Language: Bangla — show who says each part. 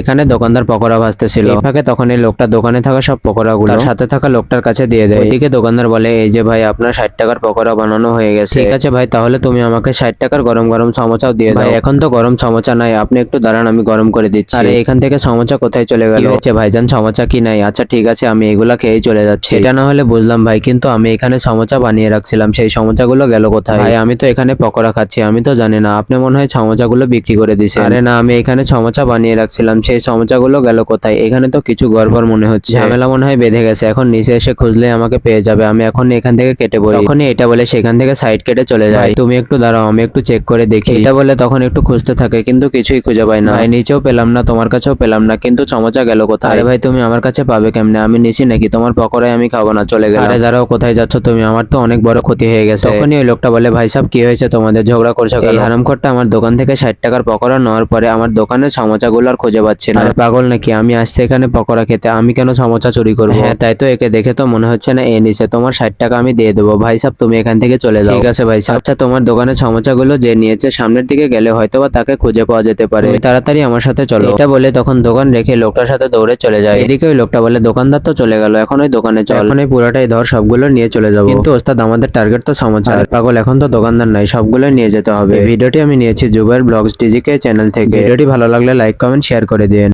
Speaker 1: এখানে দোকানদার পকোড়া ভাজতেছিল। ফাঁকে তখন এই লোকটা দোকানে থাকা সব পকোড়াগুলো তার সাথে থাকা লোকটার কাছে দিয়ে দেয়। এদিকে দোকানদার বলে এই যে ভাই আপনার ষাট টাকার পকোড়া বানানো হয়ে গেছে। ঠিক আছে ভাই তাহলে তুমি আমাকে ষাট টাকার গরম গরম সমোসাও দিয়ে দাও। এখন তো গরম সমোসা নাই আপনি একটু দাঁড়ান আমি গরম করে দিচ্ছি। আরে এখান থেকে সমোসা কোথায় চলে গেল? হচ্ছে ভাইজান সমোসা কি নাই? আচ্ছা ঠিক আছে আমি এগুলা খেয়েই চলে যাচ্ছি। এটা না হলে বুঝলাম ভাই কিন্তু আমি এখানে সমোসা বানিয়ে রাখছিলাম সেই সমোসাগুলো গেল কোথায়? ভাই আমি তো এখানে পকোড়া খাচ্ছি আমি তো জানি না আপনি মনে হয় সমোসাগুলো বিক্রি করে দিছেন। আরে না আমি এখানে সমোসা বানিয়ে রাখছিলাম সেই সমোসাগুলো গেল কোথায়? এখানে তো কিছু গড়বড় মনে হচ্ছে। ঝামেলা মনে হয় বেঁধে গেছে। এখন নিচে এসে খুঁজলে আমাকে পেয়ে যাবে। আমি এখন এখান থেকে কেটে পড়ি। তখনই এটা বলে সেখান থেকে সাইড কেটে চলে যায়। তুমি একটু দাঁড়াও আমি একটু চেক করে দেখি। এটা বলে তখন একটু খুঁজতে থাকে কিন্তু কিছুই খুঁজে পাই না। ভাই নিচেও পেলাম না তোমার কাছেও পেলাম না কিন্তু সমোসা গেল কোথায়? আরে ভাই তুমি আমার কাছে পাবে কেমনে? আমি নিছি নাকি তোমার পকোড়ায় আমি খাব না চলে গেলাম। আরে দাঁড়াও কোথায় যাচ্ছ তুমি? আমার তো অনেক বড় ক্ষতি হয়ে গেছে। তখনই ওই লোকটা বলে ভাই সাহেব কি হয়েছে তোমাদের? ঝগড়া করছ এই হারামখোরটা আমার দোকান থেকে ষাট টাকার পকোড়া নেওয়ার পরে আমার দোকানের সমোসাগুলো আর খুঁজে পাচ্ছে না। পাগল নাকি? আমি আসছি এখানে পকোড়া খেতে। আমি কেন সমোসা চুরি করব? হ্যাঁ তাই তো একে দেখে তো মনে হচ্ছে না এ নিছে। তোমার ষাট টাকা আমি দিয়ে দেবো। ভাই সাহেব তুমি এখান থেকে চলে যাও। ঠিক আছে ভাই সাহেব আচ্ছা তোমার দোকানের সমোসাগুলো যে নিয়েছে সামনের দিকে গেলে হয়তো বা তাকে খুঁজে পাওয়া যেতে পারে। তাড়াতাড়ি আমার সাথে চলো। এটা বলে তখন দোকান রেখে লোকটার সাথে দৌড়ে চলে যায়। এদিকে ওই লোকটা বলে দোকানদার তো চলে গেল এখন ওই দোকানে চল। এখন এই পুরোটাই ধর সবগুলো নিয়ে চলে যাব। কিন্তু ওস্তাদ আমাদের টার্গেট তো আর পাগল এখন তো দোকানদার নাই সবগুলো নিয়ে যেতে হবে। ভিডিওটি আমি নিয়েছি জুবাইর ব্লগস ডিজিকে চ্যানেল থেকে। ভিডিওটি ভালো লাগলে লাইক কমেন্ট শেয়ার করে দিন